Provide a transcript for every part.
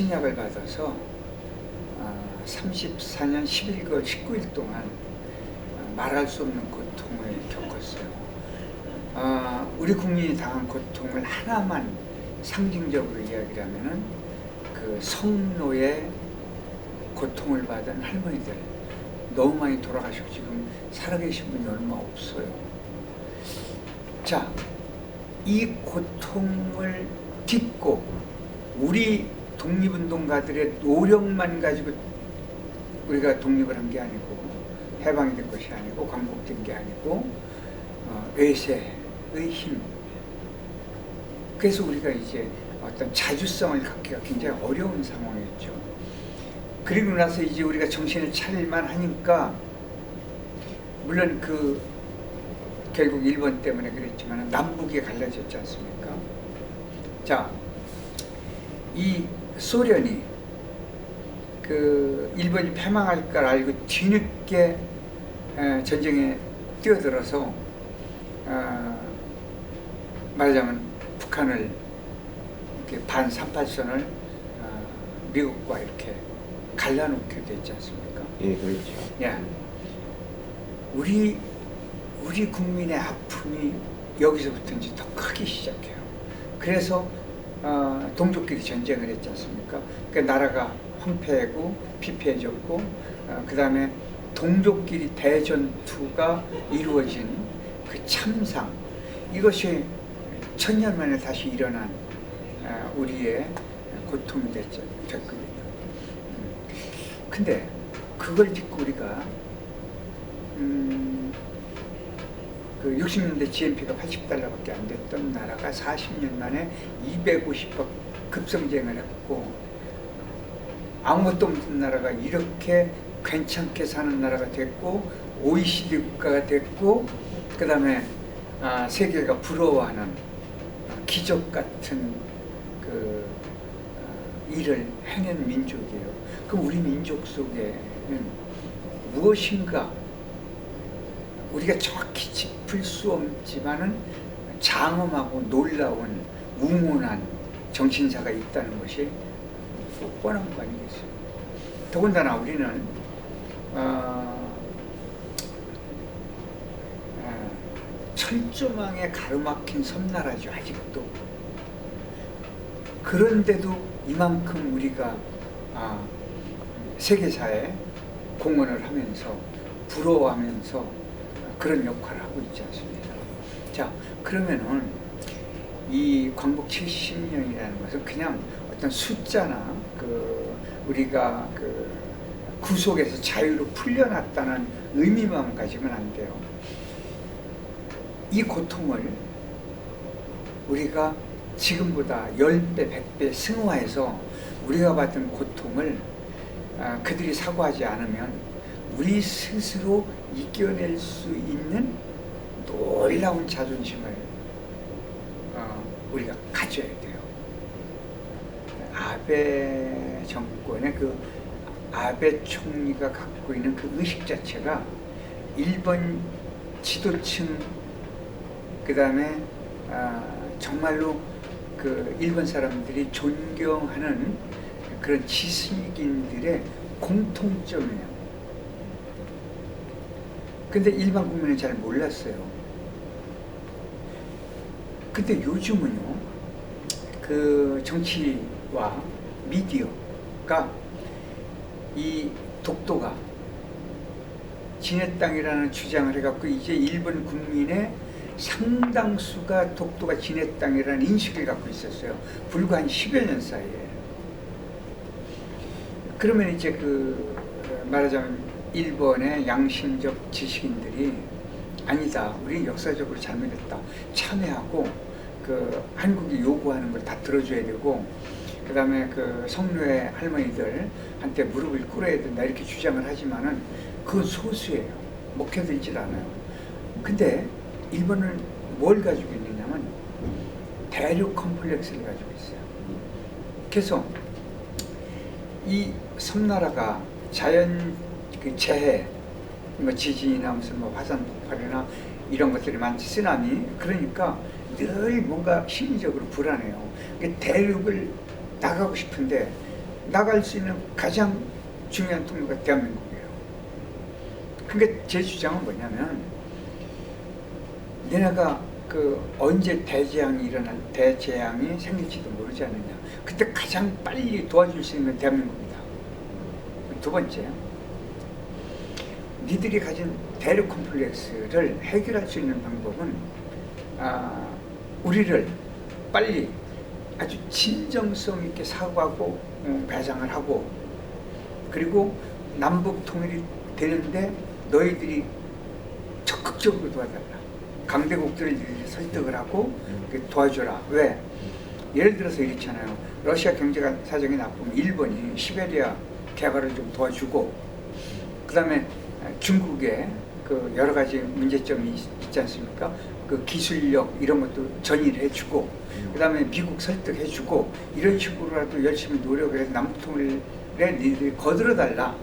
침략을 받아서 어, 34년 11개월 19일 동안 어, 말할 수 없는 고통을 겪었어요. 어, 우리 국민이 당한 고통을 하나만 상징적으로 이야기를 하면은 그 성노예 고통을 받은 할머니들 너무 많이 돌아가시고 지금 살아계신 분이 얼마 없어요. 자, 이 고통을 딛고 우리 독립운동가들의 노력만 가지고 우리가 독립을 한 게 아니고 해방이 된 것이 아니고 광복된 게 아니고 어, 외세의 힘. 그래서 우리가 이제 어떤 자주성을 갖기가 굉장히 어려운 상황이었죠. 그리고 나서 이제 우리가 정신을 차릴만 하니까 물론 그 결국 일본 때문에 그랬지만 남북이 갈라졌지 않습니까? 자, 이 소련이 그 일본이 패망할 걸 알고 뒤늦게 에, 전쟁에 뛰어들어서 어, 말하자면 북한을 이렇게 반 38선을 어, 미국과 이렇게 갈라놓게 됐지 않습니까? 예, 그렇죠. 야, 우리 우리 국민의 아픔이 여기서부터 이제 더 크기 시작해요. 그래서 어, 동족끼리 전쟁을 했지 않습니까? 그 나라가 황폐하고 피폐해졌고 어, 그 다음에 동족끼리 대전투가 이루어진 그 참상 이것이 천년 만에 다시 일어난 어, 우리의 고통이 됐죠, 됐거든요. 음. 근데 그걸 딛고 우리가 음, 그 60년대 GNP가 80달러밖에 안 됐던 나라가 40년 만에 250억 급성장을 했고 아무것도 없는 나라가 이렇게 괜찮게 사는 나라가 됐고 OECD 국가가 됐고 그 다음에 아, 세계가 부러워하는 기적 같은 그 어, 일을 해낸 민족이에요. 그럼 우리 민족 속에는 무엇인가 우리가 정확히 짚을 수 없지만은 장엄하고 놀라운 웅운한 정신사가 있다는 것이 뻔한 거 아니겠어요? 더군다나 우리는 어, 어, 철조망에 가로막힌 섬나라죠 아직도. 그런데도 이만큼 우리가 아, 세계사에 공헌을 하면서 부러워하면서 그런 역할을 하고 있지 않습니까? 자, 그러면은 이 광복 70년이라는 것은 그냥 어떤 숫자나 그 우리가 그 구속에서 자유로 풀려났다는 의미만 가지면 안 돼요. 이 고통을 우리가 지금보다 10배, 100배 승화해서 우리가 받은 고통을 아, 그들이 사과하지 않으면 우리 스스로 이겨낼 수 있는 놀라운 자존심을 어, 우리가 가져야 돼요. 아베 정권의 그 아베 총리가 갖고 있는 그 의식 자체가 일본 지도층 그 다음에 아, 정말로 그 일본 사람들이 존경하는 그런 지식인들의 공통점이에요. 근데 일반 국민은 잘 몰랐어요. 근데 요즘은요, 그 정치와 미디어가 이 독도가 진해 땅이라는 주장을 해갖고 이제 일본 국민의 상당수가 독도가 진해 땅이라는 인식을 갖고 있었어요. 불과 한 10여 년 사이에. 그러면 이제 그 말하자면 일본의 양심적 지식인들이 아니다. 우리 역사적으로 잘못했다. 참여하고 그 한국이 요구하는 걸 다 들어줘야 되고 그다음에 그 성노예 할머니들한테 무릎을 꿇어야 된다 이렇게 주장을 하지만은 그건 소수예요. 먹혀들질 않아요. 근데 일본은 뭘 가지고 있느냐면 대륙 컴플렉스를 가지고 있어요. 그래서 이 섬나라가 자연 그 재해, 뭐 지진이나 무슨 뭐 화산 폭발이나 이런 것들이 많지 쓰나미 그러니까 늘 뭔가 심리적으로 불안해요. 대륙을 나가고 싶은데 나갈 수 있는 가장 중요한 통로가 대한민국이에요. 그러니까 제 주장은 뭐냐면 너네가 그 언제 대재앙이 일어날 대재앙이 생길지도 모르지 않느냐. 그때 가장 빨리 도와줄 수 있는 대한민국이다. 두 번째, 니들이 가진 대륙 컴플렉스를 해결할 수 있는 방법은 아, 우리를 빨리 아주 진정성 있게 사과하고 어, 배상을 하고 그리고 남북 통일이 되는데 너희들이 적극적으로 도와달라. 강대국들을 설득을 하고 그 도와줘라. 왜? 예를 들어서 이렇잖아요. 러시아 경제가 사정이 나쁘면 일본이 시베리아 개발을 좀 도와주고 그 다음에 중국의 그 여러 가지 문제점이 있- 있지 않습니까? 그 기술력 이런 것도 전이를 해주고 그다음에 미국 설득해주고 이런 식으로라도 열심히 노력을 해서 남통일에 니들이 거들어 달라.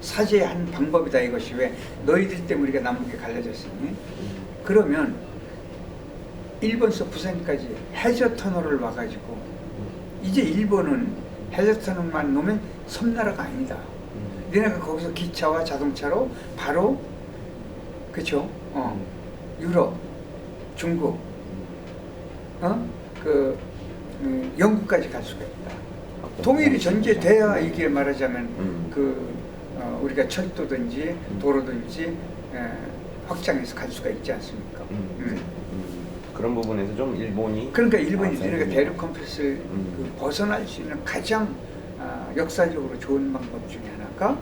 사죄의 한 방법이다 이것이 왜 너희들 때문에 우리가 남북에 갈라졌으니 그러면 일본서 부산까지 해저 터널을 와가지고 이제 일본은 해저 터널만 놓으면 섬나라가 아니다. 너네가 거기서 기차와 자동차로 바로 그쵸? 어 유럽, 중국, 어그 음, 영국까지 갈 수가 있다. 통일이 전제돼야 이게 말하자면 음. 그 어, 우리가 철도든지 도로든지 에, 확장해서 갈 수가 있지 않습니까? 음. 음. 음. 그런 부분에서 좀 일본이 그러니까 일본이 아, 네. 대륙 컴플렉스를 음. 그 벗어날 수 있는 가장 아, 역사적으로 좋은 방법 중에 하나가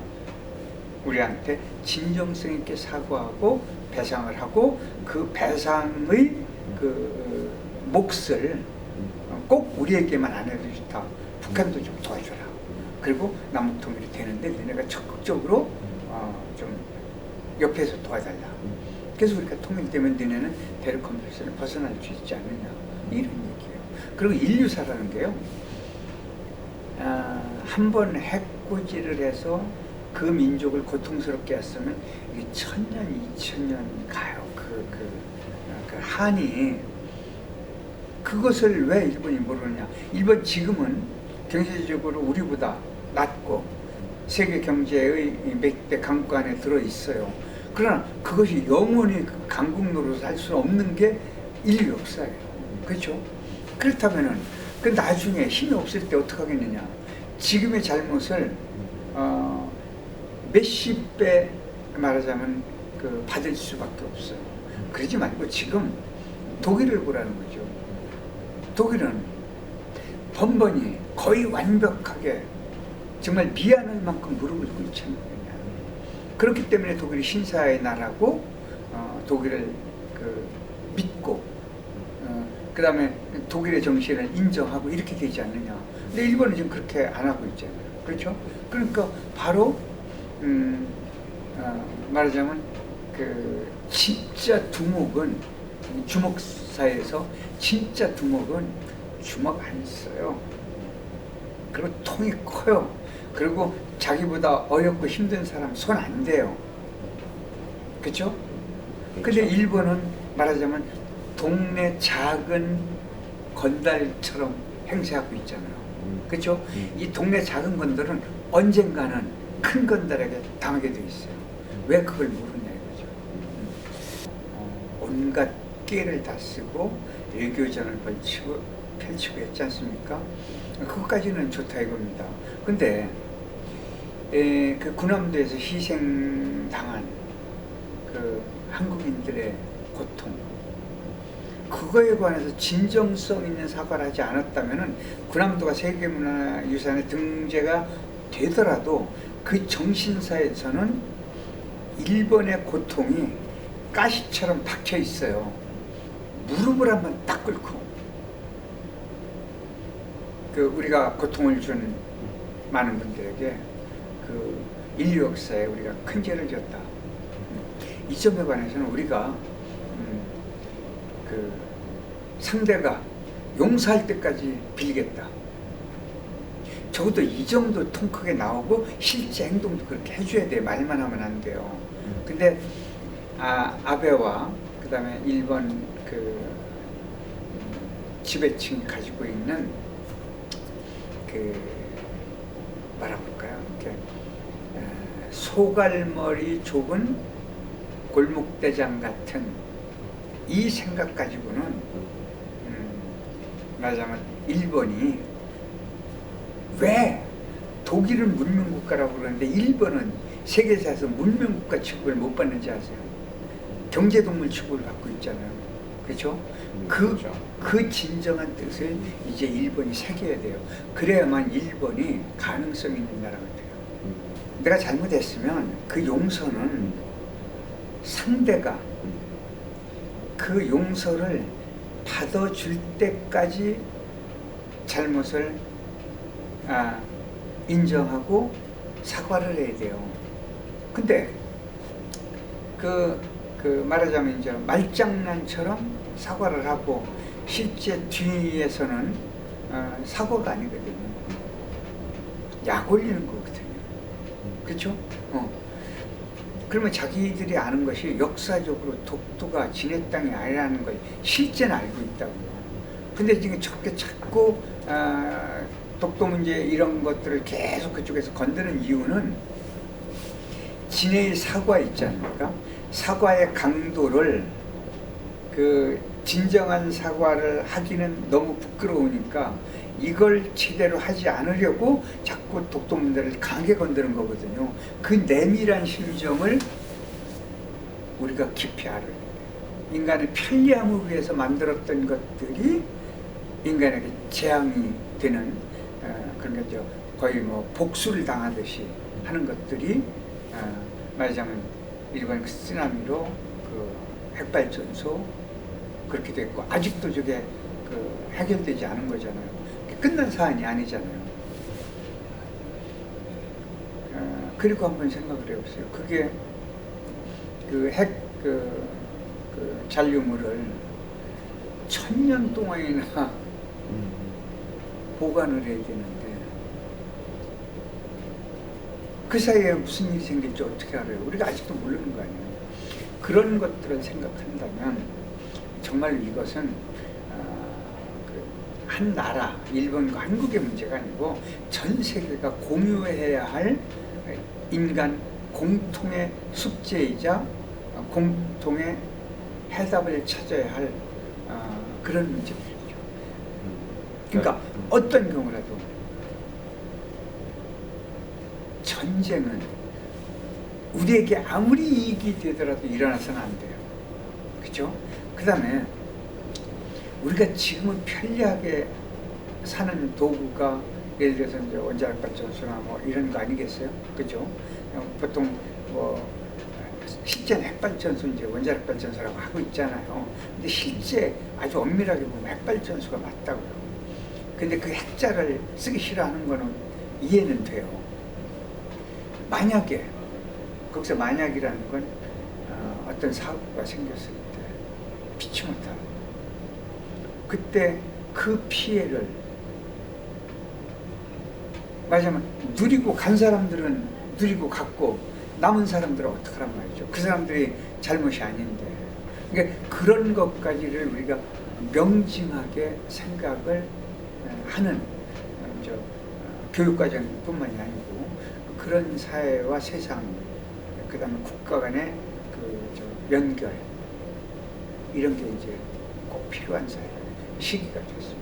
우리한테 진정성 있게 사과하고 배상을 하고 그 배상의 그 몫을 어, 꼭 우리에게만 안 해도 좋다. 북한도 좀 도와줘라. 그리고 남북 통일이 되는데 너네가 적극적으로 어, 좀 옆에서 도와달라. 그래서 우리가 통일되면 너네는 대륙 컴플렉스를 벗어날 수 있지 않느냐 이런 얘기예요. 그리고 인류사라는 게요. 아, 한 번 해코지를 해서 그 민족을 고통스럽게 했으면 이게 천년, 이천년 가요. 그, 그, 그 한이 그것을 왜 일본이 모르느냐? 일본 지금은 경제적으로 우리보다 낮고 세계 경제의 몇대 강국 안에 들어 있어요. 그러나 그것이 영원히 그 강국 노릇을 할수 없는 게 인류 역사예요. 그렇죠? 그렇다면은 그 나중에 힘이 없을 때 어떻게 하겠느냐? 지금의 잘못을 어, 몇십 배 말하자면 그 받을 수밖에 없어요. 그러지 말고 지금 독일을 보라는 거죠. 독일은 번번이 거의 완벽하게 정말 미안할 만큼 무릎을 꿇지 않느냐. 그렇기 때문에 독일이 신사의 나라고 어, 독일을 그 다음에 독일의 정신을 인정하고 이렇게 되지 않느냐. 근데 일본은 지금 그렇게 안 하고 있잖아요. 그렇죠? 그러니까 바로 음, 어, 말하자면 그 진짜 두목은 주목사에서 진짜 두목은 주먹 안 써요. 그리고 통이 커요. 그리고 자기보다 어렵고 힘든 사람 손 안 대요. 그렇죠? 근데 일본은 말하자면 동네 작은 건달처럼 행세하고 있잖아요. 음. 그렇죠? 음. 이 동네 작은 건달은 언젠가는 큰 건달에게 당하게 돼 있어요. 왜 그걸 모르냐 이거죠. 어, 온갖 끼를 다 쓰고 외교전을 벌치고 펼치고 했지 않습니까? 그것까지는 좋다 이겁니다. 근데 에, 그 군함도에서 희생당한 그 한국인들의 고통 그거에 관해서 진정성 있는 사과를 하지 않았다면은 군함도가 세계문화유산에 등재가 되더라도 그 정신사에서는 일본의 고통이 가시처럼 박혀 있어요. 무릎을 한번 딱 꿇고 그 우리가 고통을 준 많은 분들에게 그 인류 역사에 우리가 큰 죄를 졌다. 이 점에 관해서는 우리가 음, 그 상대가 용서할 때까지 빌겠다. 적어도 이 정도 통 크게 나오고 실제 행동도 그렇게 해줘야 돼. 말만 하면 안 돼요. 근데 아, 아베와 그다음에 일본 그 지배층이 가지고 있는 그 뭐라 그럴까요? 이렇게 에, 소갈머리 좁은 골목대장 같은 이 생각 가지고는 음, 말하자면 일본이 왜 독일은 문명국가라고 그러는데 일본은 세계사에서 문명국가 취급을 못 받는지 아세요? 경제동물 취급을 받고 있잖아요. 그렇죠? 음, 그, 그렇죠. 그 진정한 뜻을 이제 일본이 새겨야 돼요. 그래야만 일본이 가능성 있는 나라가 돼요. 음, 내가 잘못했으면 그 용서는 상대가 그 용서를 받아줄 때까지 잘못을 아, 인정하고 사과를 해야 돼요. 근데 그, 그 말하자면 이제 말장난처럼 사과를 하고 실제 뒤에서는 어, 사과가 아니거든요. 약 올리는 거거든요. 그렇죠? 어. 그러면 자기들이 아는 것이 역사적으로 독도가 지네 땅이 아니라는 걸 실제는 알고 있다고요. 근데 지금 저렇게 자꾸 아, 독도 문제 이런 것들을 계속 그쪽에서 건드는 이유는 진해의 사과 있지 않습니까? 사과의 강도를 그 진정한 사과를 하기는 너무 부끄러우니까 이걸 제대로 하지 않으려고 자꾸 독도 문제를 강하게 건드는 거거든요. 그 내밀한 심정을 우리가 깊이 돼요. 인간의 편리함을 위해서 만들었던 것들이 인간에게 재앙이 되는 어, 그런 거죠. 거의 뭐 복수를 당하듯이 하는 것들이 어, 말하자면 일본 그 쓰나미로 그 핵발전소 그렇게 됐고 아직도 저게 그 해결되지 않은 거잖아요. 끝난 사안이 아니잖아요. 어, 그리고 한번 생각을 해보세요. 그게 그 핵 그, 그 잔류물을 천년 동안이나 음, 보관을 해야 되는데 그 사이에 무슨 일이 생길지 어떻게 알아요? 우리가 아직도 모르는 거 아니에요. 그런 것들을 생각한다면 정말 이것은 한 나라, 일본과 한국의 문제가 아니고 전 세계가 공유해야 할 인간 공통의 숙제이자 어, 공통의 해답을 찾아야 할 어, 그런 문제들이죠. 음. 그러니까 음. 어떤 경우라도 전쟁은 우리에게 아무리 이익이 되더라도 일어나서는 안 돼요. 그죠? 그 다음에 우리가 지금은 편리하게 사는 도구가 예를 들어서 이제 원자력 발전소나 뭐 이런 거 아니겠어요? 그죠? 어, 보통 뭐 실제 핵발전소 이제 원자력 발전소라고 하고 있잖아요. 근데 실제 아주 엄밀하게 보면 핵발전소가 맞다고요. 근데 그 핵자를 쓰기 싫어하는 거는 이해는 돼요. 만약에 거기서 만약이라는 건 어, 어떤 사고가 생겼을 때 피치 못하는 그때 그 피해를 말하자면 누리고 간 사람들은 누리고 갔고 남은 사람들은 어떡하란 말이죠. 그 사람들이 잘못이 아닌데. 그러니까 그런 것까지를 우리가 명징하게 생각을 어, 하는 어, 저, 어, 교육과정뿐만이 아니고 그런 사회와 세상, 그 다음에 국가 간의 그 저, 연결 이런 게 이제 꼭 필요한 사회 시기가 됐습니다.